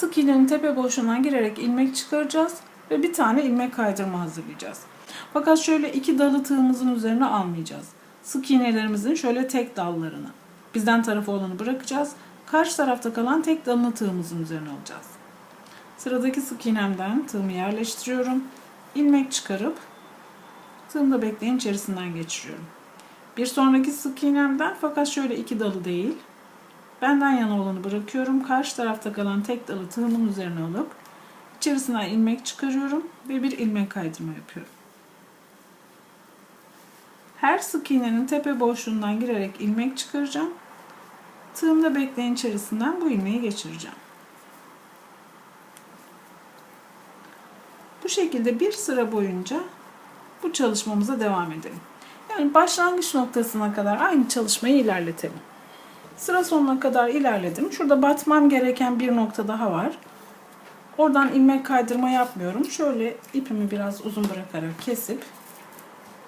sık iğnenin tepe boşluğundan girerek ilmek çıkaracağız ve bir tane ilmek kaydırma hazırlayacağız. Fakat şöyle iki dalı tığımızın üzerine almayacağız. Sık iğnelerimizin şöyle tek dallarını, bizden tarafı olanı bırakacağız. Karşı tarafta kalan tek dalını tığımızın üzerine alacağız. Sıradaki sık iğnemden tığımı yerleştiriyorum. İlmek çıkarıp tığımda bekleyen içerisinden geçiriyorum. Bir sonraki sık iğnemden fakat şöyle iki dalı değil. Benden yana olanı bırakıyorum. Karşı tarafta kalan tek dalı tığımın üzerine alıp içerisinden ilmek çıkarıyorum ve bir ilmek kaydırma yapıyorum. Her sık iğnenin tepe boşluğundan girerek ilmek çıkaracağım. Tığımda bekleyen içerisinden bu ilmeği geçireceğim. Bu şekilde bir sıra boyunca bu çalışmamıza devam edelim. Yani başlangıç noktasına kadar aynı çalışmayı ilerletelim. Sıra sonuna kadar ilerledim. Şurada batmam gereken bir nokta daha var. Oradan ilmek kaydırma yapmıyorum. Şöyle ipimi biraz uzun bırakarak kesip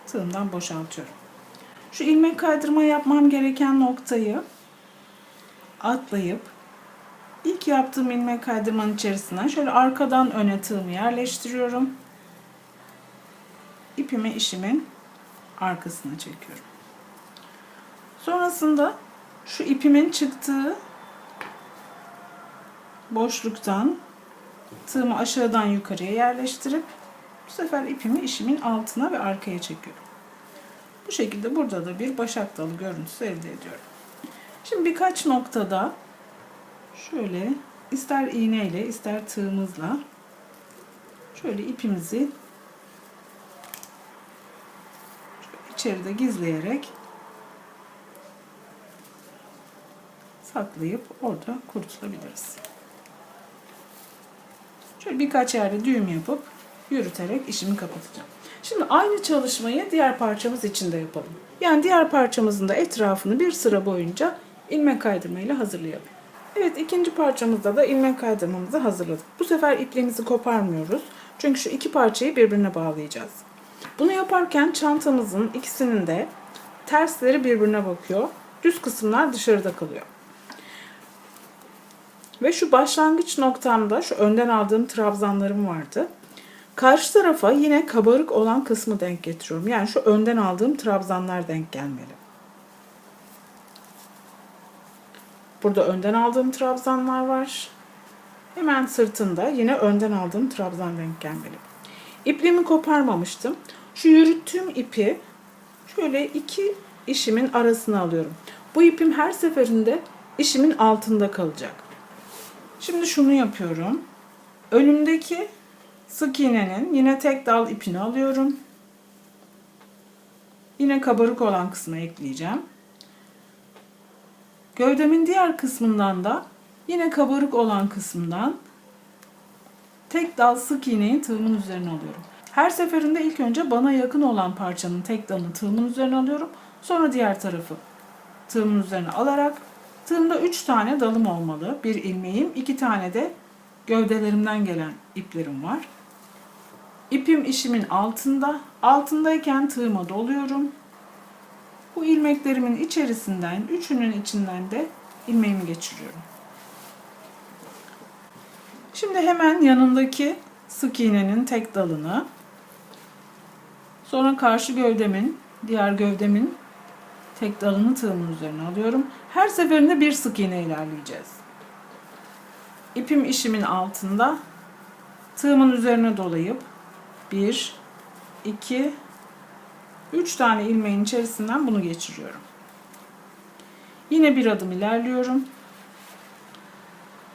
tığımdan boşaltıyorum. Şu ilmek kaydırma yapmam gereken noktayı atlayıp ilk yaptığım ilmek kaydırmanın içerisinden şöyle arkadan öne tığımı yerleştiriyorum. İpimi işimin arkasına çekiyorum. Sonrasında şu ipimin çıktığı boşluktan tığımı aşağıdan yukarıya yerleştirip bu sefer ipimi işimin altına ve arkaya çekiyorum. Bu şekilde burada da bir başak dalı görüntüsü elde ediyorum. Şimdi birkaç noktada şöyle ister iğneyle ister tığımızla şöyle ipimizi içeride gizleyerek saklayıp orada kurtulabiliriz. Şöyle birkaç yerde düğüm yapıp yürüterek işimi kapatacağım. Şimdi aynı çalışmayı diğer parçamız için de yapalım. Yani diğer parçamızın da etrafını bir sıra boyunca ilmek kaydırma ile hazırlayalım. Evet ikinci parçamızda da ilmek kaydırmamızı hazırladık. Bu sefer ipliğimizi koparmıyoruz. Çünkü şu iki parçayı birbirine bağlayacağız. Bunu yaparken çantamızın ikisinin de tersleri birbirine bakıyor. Düz kısımlar dışarıda kalıyor. Ve şu başlangıç noktamda şu önden aldığım trabzanlarım vardı. Karşı tarafa yine kabarık olan kısmı denk getiriyorum. Yani şu önden aldığım trabzanlar denk gelmeli. Burada önden aldığım trabzanlar var. Hemen sırtında yine önden aldığım trabzan denk gelmeli. İpliğimi koparmamıştım. Şu yürüttüğüm ipi şöyle iki işimin arasına alıyorum. Bu ipim her seferinde işimin altında kalacak. Şimdi şunu yapıyorum. Önümdeki sık iğnenin yine tek dal ipini alıyorum. Yine kabarık olan kısmı ekleyeceğim. Gövdemin diğer kısmından da yine kabarık olan kısımdan tek dal sık iğneyi tığımın üzerine alıyorum. Her seferinde ilk önce bana yakın olan parçanın tek dalını tığımın üzerine alıyorum. Sonra diğer tarafı tığımın üzerine alarak tığımda 3 tane dalım olmalı. Bir ilmeğim, 2 tane de gövdelerimden gelen iplerim var. İpim işimin altında. Altındayken tığıma doluyorum. Bu ilmeklerimin içerisinden, üçünün içinden de ilmeğimi geçiriyorum. Şimdi hemen yanındaki sık iğnenin tek dalını, sonra karşı gövdemin, diğer gövdemin tek dalını tığımın üzerine alıyorum. Her seferinde bir sık iğne ilerleyeceğiz. İpim işimin altında, tığımın üzerine dolayıp 1, 2, 3 tane ilmeğin içerisinden bunu geçiriyorum. Yine bir adım ilerliyorum.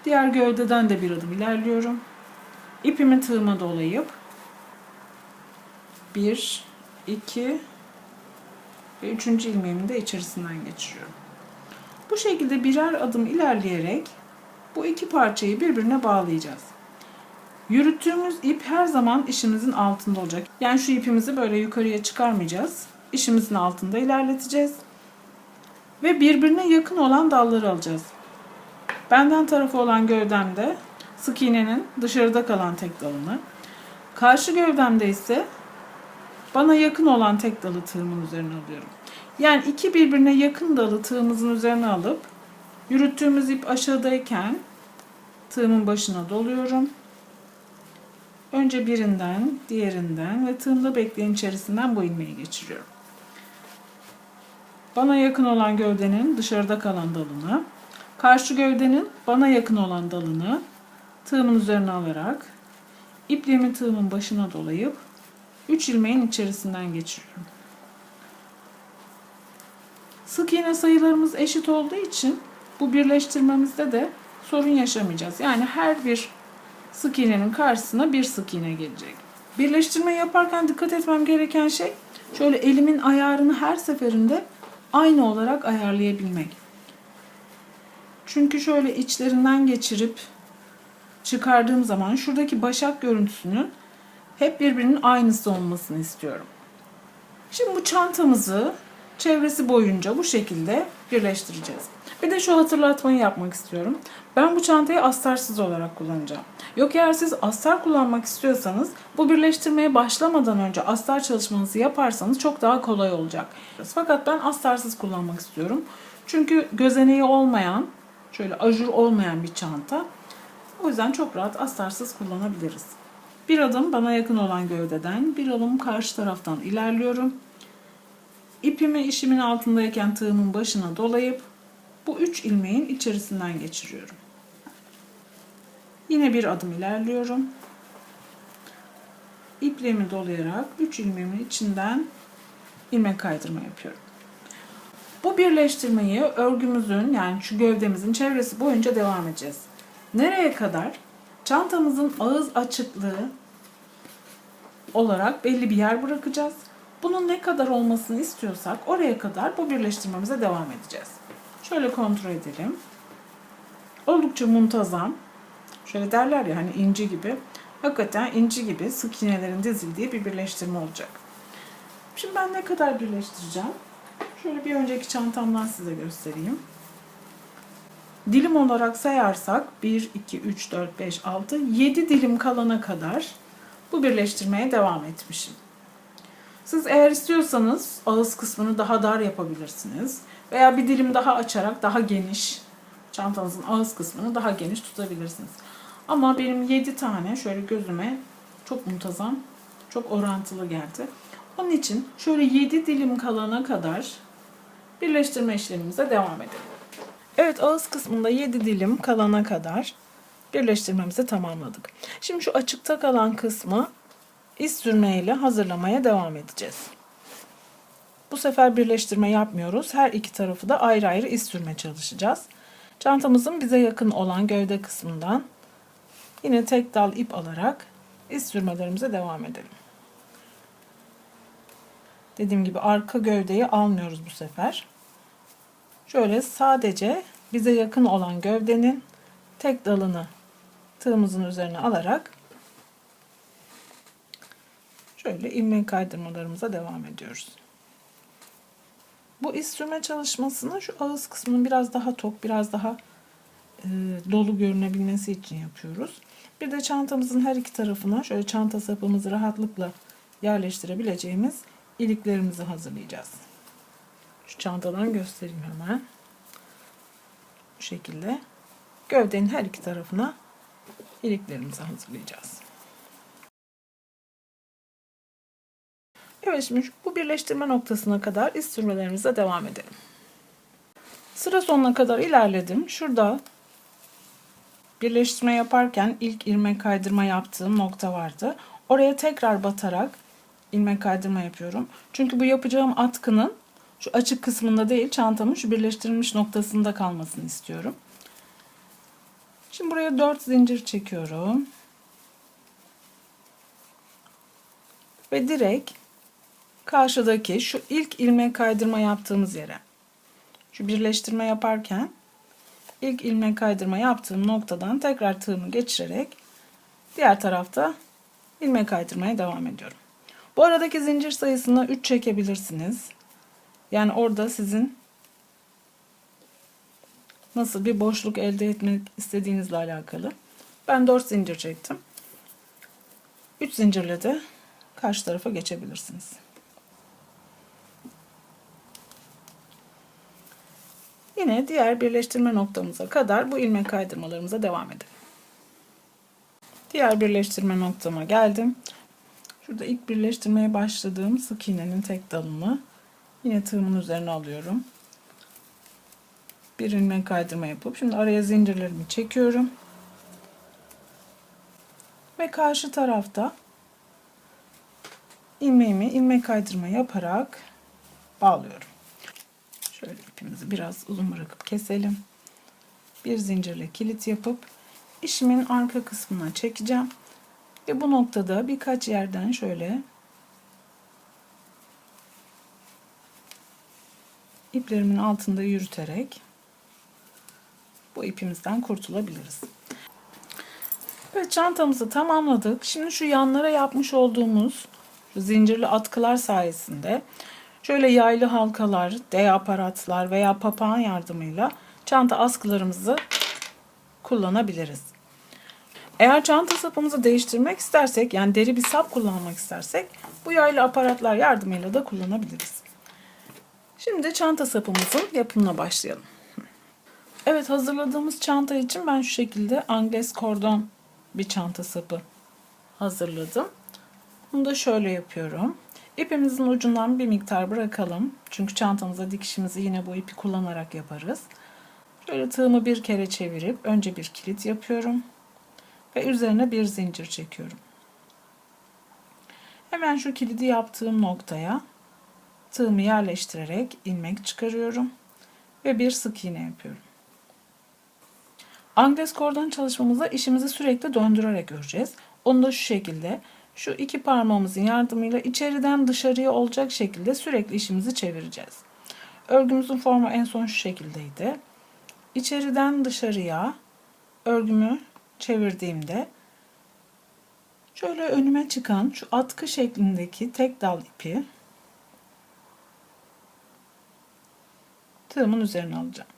Diğer gövdeden de bir adım ilerliyorum. İpimi tığıma dolayıp 1, 2 ve 3. ilmeğimi de içerisinden geçiriyorum. Bu şekilde birer adım ilerleyerek bu iki parçayı birbirine bağlayacağız. Yürüttüğümüz ip her zaman işimizin altında olacak. Yani şu ipimizi böyle yukarıya çıkarmayacağız. İşimizin altında ilerleteceğiz. Ve birbirine yakın olan dalları alacağız. Benden tarafı olan gövdemde sık iğnenin dışarıda kalan tek dalını. Karşı gövdemde ise bana yakın olan tek dalı tığımın üzerine alıyorum. Yani iki birbirine yakın dalı tığımızın üzerine alıp Yürüttüğümüz ip aşağıdayken tığımın başına doluyorum. Önce birinden, diğerinden ve tığımda bekleyen içerisinden bu ilmeği geçiriyorum. Bana yakın olan gövdenin dışarıda kalan dalını, karşı gövdenin bana yakın olan dalını tığımın üzerine alarak ipliğimi tığımın başına dolayıp 3 ilmeğin içerisinden geçiriyorum. Sık iğne sayılarımız eşit olduğu için bu birleştirmemizde de sorun yaşamayacağız. Yani her bir sık iğnenin karşısına bir sık iğne gelecek. Birleştirme yaparken dikkat etmem gereken şey şöyle elimin ayarını her seferinde aynı olarak ayarlayabilmek. Çünkü şöyle içlerinden geçirip çıkardığım zaman şuradaki başak görüntüsünün hep birbirinin aynısı olmasını istiyorum. Şimdi bu çantamızı çevresi boyunca bu şekilde birleştireceğiz. Bir de şu hatırlatmayı yapmak istiyorum. Ben bu çantayı astarsız olarak kullanacağım. Yok eğer siz astar kullanmak istiyorsanız bu birleştirmeye başlamadan önce astar çalışmanızı yaparsanız çok daha kolay olacak. Fakat ben astarsız kullanmak istiyorum. Çünkü gözeneği olmayan, şöyle ajur olmayan bir çanta. O yüzden çok rahat astarsız kullanabiliriz. Bir adım bana yakın olan gövdeden, bir adım karşı taraftan ilerliyorum. İpimi işimin altındayken tığımın başına dolayıp bu üç ilmeğin içerisinden geçiriyorum. Yine bir adım ilerliyorum. İpliğimi dolayarak üç ilmeğimin içinden ilmek kaydırma yapıyorum. Bu birleştirmeyi örgümüzün yani şu gövdemizin çevresi boyunca devam edeceğiz. Nereye kadar? Çantamızın ağız açıklığı olarak belli bir yer bırakacağız. Bunun ne kadar olmasını istiyorsak oraya kadar bu birleştirmemize devam edeceğiz. Şöyle kontrol edelim. Oldukça muntazam. Şöyle derler ya hani inci gibi. Hakikaten inci gibi sık iğnelerin dizildiği bir birleştirme olacak. Şimdi ben ne kadar birleştireceğim? Şöyle bir önceki çantamdan size göstereyim. Dilim olarak sayarsak 1, 2, 3, 4, 5, 6, 7 dilim kalana kadar bu birleştirmeye devam etmişim. Siz eğer istiyorsanız ağız kısmını daha dar yapabilirsiniz. Veya bir dilim daha açarak daha geniş, çantanızın ağız kısmını daha geniş tutabilirsiniz. Ama benim 7 tane şöyle gözüme çok muntazam, çok orantılı geldi. Onun için şöyle 7 dilim kalana kadar birleştirme işlemimize devam edelim. Evet ağız kısmında 7 dilim kalana kadar birleştirmemizi tamamladık. Şimdi şu açıkta kalan kısmı iz sürmeyle hazırlamaya devam edeceğiz. Bu sefer birleştirme yapmıyoruz. Her iki tarafı da ayrı ayrı iz sürme çalışacağız. Çantamızın bize yakın olan gövde kısmından yine tek dal ip alarak iz sürmelerimize devam edelim. Dediğim gibi arka gövdeyi almıyoruz bu sefer. Şöyle sadece bize yakın olan gövdenin tek dalını tığımızın üzerine alarak şöyle ilmek kaydırmalarımıza devam ediyoruz. Bu iz sürme çalışmasını şu ağız kısmının biraz daha tok, biraz daha e, dolu görünebilmesi için yapıyoruz. Bir de çantamızın her iki tarafına şöyle çanta sapımızı rahatlıkla yerleştirebileceğimiz iliklerimizi hazırlayacağız. Şu çantadan göstereyim hemen. Bu şekilde gövdenin her iki tarafına iliklerimizi hazırlayacağız. Evet şimdi bu birleştirme noktasına kadar iz sürmelerimize devam edelim. Sıra sonuna kadar ilerledim. Şurada birleştirme yaparken ilk ilmek kaydırma yaptığım nokta vardı. Oraya tekrar batarak ilmek kaydırma yapıyorum. Çünkü bu yapacağım atkının şu açık kısmında değil çantamın şu birleştirilmiş noktasında kalmasını istiyorum. Şimdi buraya 4 zincir çekiyorum. Ve direkt karşıdaki şu ilk ilmek kaydırma yaptığımız yere şu birleştirme yaparken ilk ilmek kaydırma yaptığım noktadan tekrar tığımı geçirerek diğer tarafta ilmek kaydırmaya devam ediyorum. Bu aradaki zincir sayısını 3 çekebilirsiniz. Yani orada sizin nasıl bir boşluk elde etmek istediğinizle alakalı. Ben 4 zincir çektim. 3 zincirle de karşı tarafa geçebilirsiniz. yine diğer birleştirme noktamıza kadar bu ilmek kaydırmalarımıza devam edelim. Diğer birleştirme noktama geldim. Şurada ilk birleştirmeye başladığım sık iğnenin tek dalını yine tığımın üzerine alıyorum. Bir ilmek kaydırma yapıp şimdi araya zincirlerimi çekiyorum. Ve karşı tarafta ilmeğimi ilmek kaydırma yaparak bağlıyorum. Şöyle ipimizi biraz uzun bırakıp keselim. Bir zincirle kilit yapıp işimin arka kısmına çekeceğim. Ve bu noktada birkaç yerden şöyle iplerimin altında yürüterek bu ipimizden kurtulabiliriz. Evet çantamızı tamamladık. Şimdi şu yanlara yapmış olduğumuz şu zincirli atkılar sayesinde şöyle yaylı halkalar, D aparatlar veya papağan yardımıyla çanta askılarımızı kullanabiliriz. Eğer çanta sapımızı değiştirmek istersek yani deri bir sap kullanmak istersek bu yaylı aparatlar yardımıyla da kullanabiliriz. Şimdi çanta sapımızın yapımına başlayalım. Evet hazırladığımız çanta için ben şu şekilde Angles kordon bir çanta sapı hazırladım. Bunu da şöyle yapıyorum. İpimizin ucundan bir miktar bırakalım. Çünkü çantamıza dikişimizi yine bu ipi kullanarak yaparız. Şöyle tığımı bir kere çevirip önce bir kilit yapıyorum. Ve üzerine bir zincir çekiyorum. Hemen şu kilidi yaptığım noktaya tığımı yerleştirerek ilmek çıkarıyorum. Ve bir sık iğne yapıyorum. Angles kordon çalışmamızda işimizi sürekli döndürerek öreceğiz. Onu da şu şekilde şu iki parmağımızın yardımıyla içeriden dışarıya olacak şekilde sürekli işimizi çevireceğiz. Örgümüzün formu en son şu şekildeydi. İçeriden dışarıya örgümü çevirdiğimde şöyle önüme çıkan şu atkı şeklindeki tek dal ipi tığımın üzerine alacağım.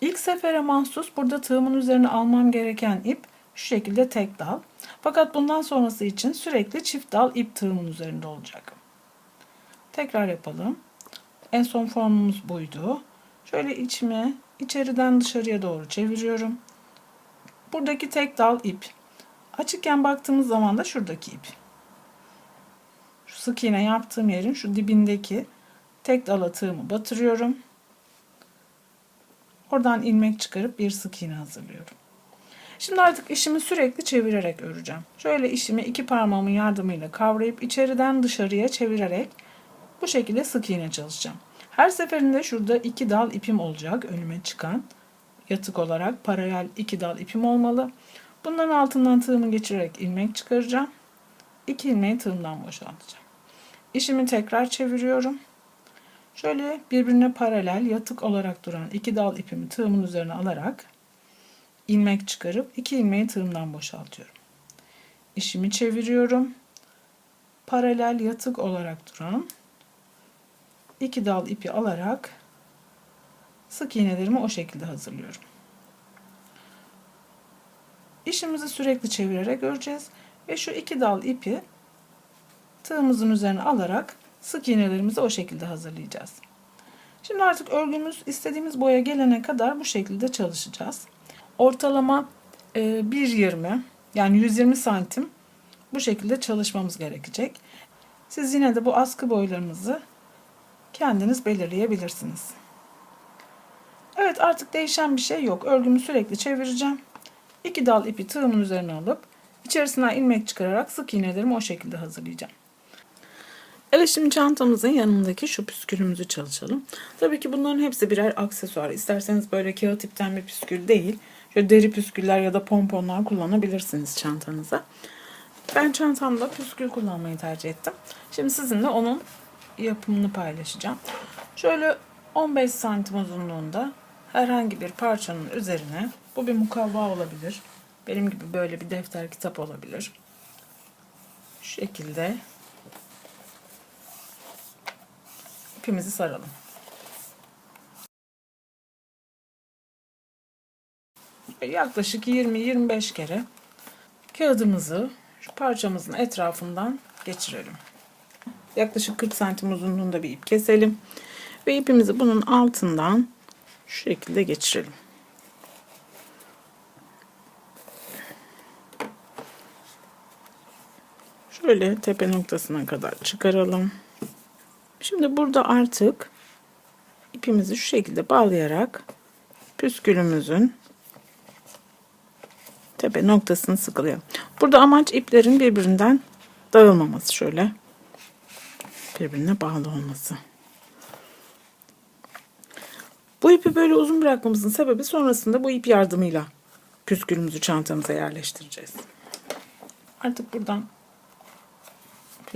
İlk sefere mahsus burada tığımın üzerine almam gereken ip şu şekilde tek dal. Fakat bundan sonrası için sürekli çift dal ip tığımın üzerinde olacak. Tekrar yapalım. En son formumuz buydu. Şöyle içime içeriden dışarıya doğru çeviriyorum. Buradaki tek dal ip. Açıkken baktığımız zaman da şuradaki ip. Şu sık iğne yaptığım yerin şu dibindeki tek dala tığımı batırıyorum. Oradan ilmek çıkarıp bir sık iğne hazırlıyorum. Şimdi artık işimi sürekli çevirerek öreceğim. Şöyle işimi iki parmağımın yardımıyla kavrayıp içeriden dışarıya çevirerek bu şekilde sık iğne çalışacağım. Her seferinde şurada iki dal ipim olacak önüme çıkan. Yatık olarak paralel iki dal ipim olmalı. Bunların altından tığımı geçirerek ilmek çıkaracağım. İki ilmeği tığımdan boşaltacağım. İşimi tekrar çeviriyorum. Şöyle birbirine paralel yatık olarak duran iki dal ipimi tığımın üzerine alarak ilmek çıkarıp iki ilmeği tığımdan boşaltıyorum. İşimi çeviriyorum. Paralel yatık olarak duran iki dal ipi alarak sık iğnelerimi o şekilde hazırlıyorum. İşimizi sürekli çevirerek öreceğiz ve şu iki dal ipi tığımızın üzerine alarak sık iğnelerimizi o şekilde hazırlayacağız. Şimdi artık örgümüz istediğimiz boya gelene kadar bu şekilde çalışacağız. Ortalama 1.20 yani 120 santim bu şekilde çalışmamız gerekecek. Siz yine de bu askı boylarınızı kendiniz belirleyebilirsiniz. Evet artık değişen bir şey yok. Örgümü sürekli çevireceğim. İki dal ipi tığımın üzerine alıp içerisinden ilmek çıkararak sık iğnelerimi o şekilde hazırlayacağım. Evet şimdi çantamızın yanındaki şu püskülümüzü çalışalım. Tabii ki bunların hepsi birer aksesuar. İsterseniz böyle kağıt ipten bir püskül değil. Şöyle deri püsküller ya da pomponlar kullanabilirsiniz çantanıza. Ben çantamda püskül kullanmayı tercih ettim. Şimdi sizinle onun yapımını paylaşacağım. Şöyle 15 santim uzunluğunda herhangi bir parçanın üzerine bu bir mukavva olabilir. Benim gibi böyle bir defter kitap olabilir. Şu şekilde ipimizi saralım. Yaklaşık 20-25 kere kağıdımızı şu parçamızın etrafından geçirelim. Yaklaşık 40 santim uzunluğunda bir ip keselim. Ve ipimizi bunun altından şu şekilde geçirelim. Şöyle tepe noktasına kadar çıkaralım. Şimdi burada artık ipimizi şu şekilde bağlayarak püskülümüzün tepe noktasını sıkılayalım. Burada amaç iplerin birbirinden dağılmaması şöyle birbirine bağlı olması. Bu ipi böyle uzun bırakmamızın sebebi sonrasında bu ip yardımıyla püskülümüzü çantamıza yerleştireceğiz. Artık buradan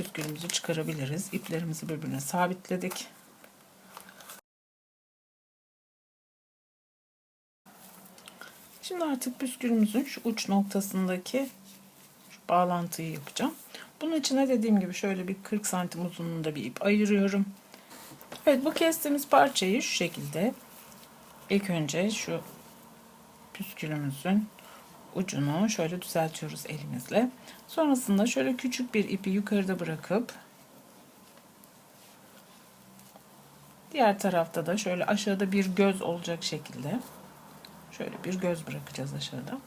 püskülümüzü çıkarabiliriz. İplerimizi birbirine sabitledik. Şimdi artık püskülümüzün şu uç noktasındaki şu bağlantıyı yapacağım. Bunun içine dediğim gibi şöyle bir 40 santim uzunluğunda bir ip ayırıyorum. Evet bu kestiğimiz parçayı şu şekilde ilk önce şu püskülümüzün ucunu şöyle düzeltiyoruz elimizle. Sonrasında şöyle küçük bir ipi yukarıda bırakıp diğer tarafta da şöyle aşağıda bir göz olacak şekilde şöyle bir göz bırakacağız aşağıda.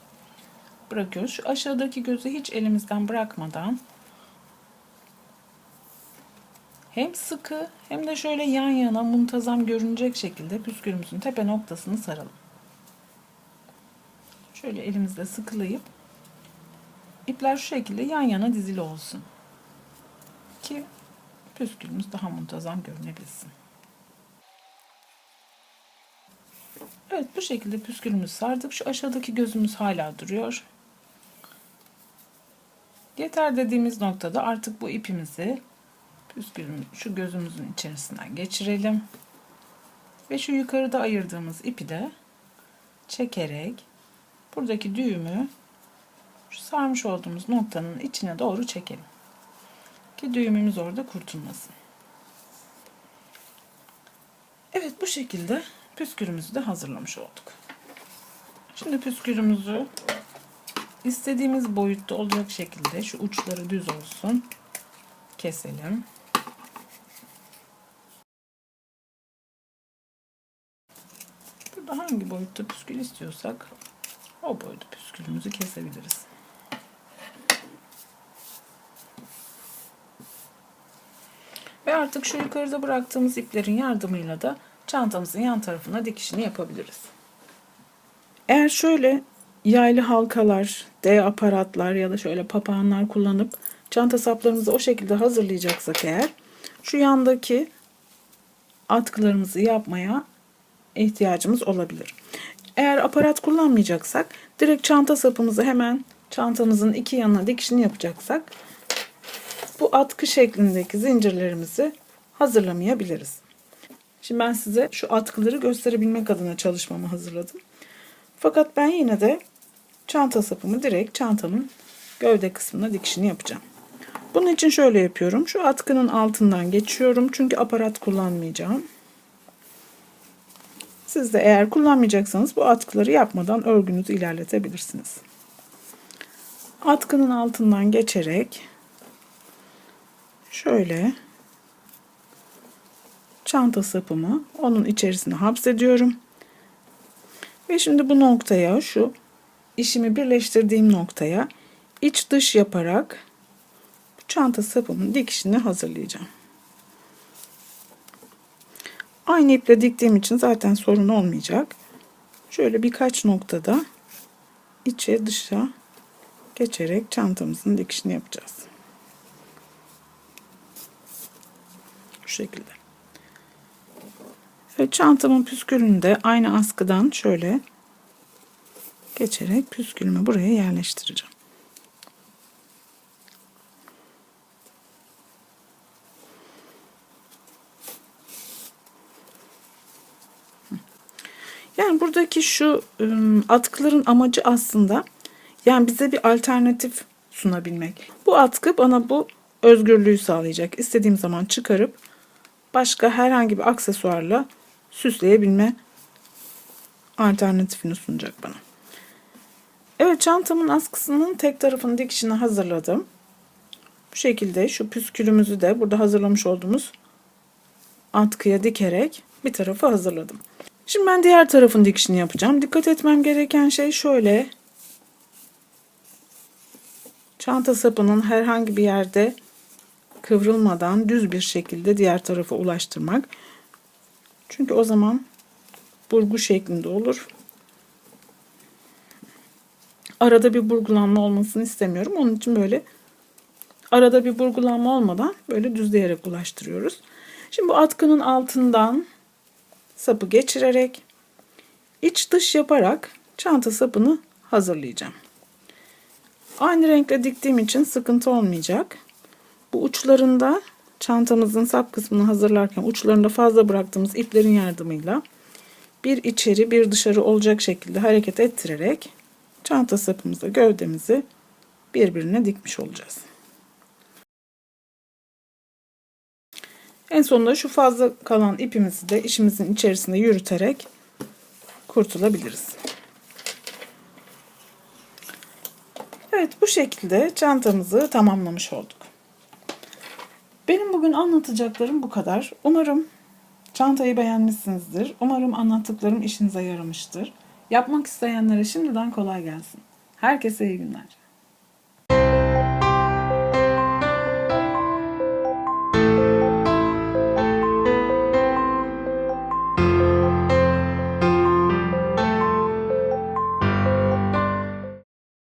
Bırakıyoruz. Şu aşağıdaki gözü hiç elimizden bırakmadan hem sıkı hem de şöyle yan yana muntazam görünecek şekilde püskülümüzün tepe noktasını saralım. Şöyle elimizde sıkılayıp ipler şu şekilde yan yana dizili olsun. Ki püskülümüz daha muntazam görünebilsin. Evet bu şekilde püskülümüzü sardık. Şu aşağıdaki gözümüz hala duruyor. Yeter dediğimiz noktada artık bu ipimizi püskülün şu gözümüzün içerisinden geçirelim. Ve şu yukarıda ayırdığımız ipi de çekerek buradaki düğümü şu sarmış olduğumuz noktanın içine doğru çekelim. Ki düğümümüz orada kurtulmasın. Evet bu şekilde püskülümüzü de hazırlamış olduk. Şimdi püskülümüzü istediğimiz boyutta olacak şekilde şu uçları düz olsun keselim. Burada hangi boyutta püskül istiyorsak o boyutta püskülümüzü kesebiliriz. Ve artık şu yukarıda bıraktığımız iplerin yardımıyla da çantamızın yan tarafına dikişini yapabiliriz. Eğer şöyle yaylı halkalar, D aparatlar ya da şöyle papağanlar kullanıp çanta saplarımızı o şekilde hazırlayacaksak eğer şu yandaki atkılarımızı yapmaya ihtiyacımız olabilir. Eğer aparat kullanmayacaksak direkt çanta sapımızı hemen çantamızın iki yanına dikişini yapacaksak bu atkı şeklindeki zincirlerimizi hazırlamayabiliriz. Şimdi ben size şu atkıları gösterebilmek adına çalışmamı hazırladım. Fakat ben yine de çanta sapımı direkt çantamın gövde kısmına dikişini yapacağım. Bunun için şöyle yapıyorum. Şu atkının altından geçiyorum. Çünkü aparat kullanmayacağım. Siz de eğer kullanmayacaksanız bu atkıları yapmadan örgünüzü ilerletebilirsiniz. Atkının altından geçerek şöyle çanta sapımı onun içerisine hapsediyorum. Ve şimdi bu noktaya şu işimi birleştirdiğim noktaya iç dış yaparak bu çanta sapımın dikişini hazırlayacağım. Aynı iple diktiğim için zaten sorun olmayacak. Şöyle birkaç noktada içe dışa geçerek çantamızın dikişini yapacağız. Şu şekilde. Ve çantamın püskülünü de aynı askıdan şöyle geçerek püskülümü buraya yerleştireceğim. Yani buradaki şu atkıların amacı aslında yani bize bir alternatif sunabilmek. Bu atkı bana bu özgürlüğü sağlayacak. İstediğim zaman çıkarıp başka herhangi bir aksesuarla süsleyebilme alternatifini sunacak bana. Evet çantamın askısının tek tarafını dikişini hazırladım. Bu şekilde şu püskülümüzü de burada hazırlamış olduğumuz atkıya dikerek bir tarafı hazırladım. Şimdi ben diğer tarafın dikişini yapacağım. Dikkat etmem gereken şey şöyle. Çanta sapının herhangi bir yerde kıvrılmadan düz bir şekilde diğer tarafa ulaştırmak. Çünkü o zaman burgu şeklinde olur. Arada bir burgulanma olmasını istemiyorum. Onun için böyle arada bir burgulanma olmadan böyle düzleyerek ulaştırıyoruz. Şimdi bu atkının altından sapı geçirerek iç dış yaparak çanta sapını hazırlayacağım. Aynı renkle diktiğim için sıkıntı olmayacak. Bu uçlarında çantamızın sap kısmını hazırlarken uçlarında fazla bıraktığımız iplerin yardımıyla bir içeri bir dışarı olacak şekilde hareket ettirerek çanta sapımızla gövdemizi birbirine dikmiş olacağız. En sonunda şu fazla kalan ipimizi de işimizin içerisinde yürüterek kurtulabiliriz. Evet bu şekilde çantamızı tamamlamış olduk. Benim bugün anlatacaklarım bu kadar. Umarım çantayı beğenmişsinizdir. Umarım anlattıklarım işinize yaramıştır. Yapmak isteyenlere şimdiden kolay gelsin. Herkese iyi günler.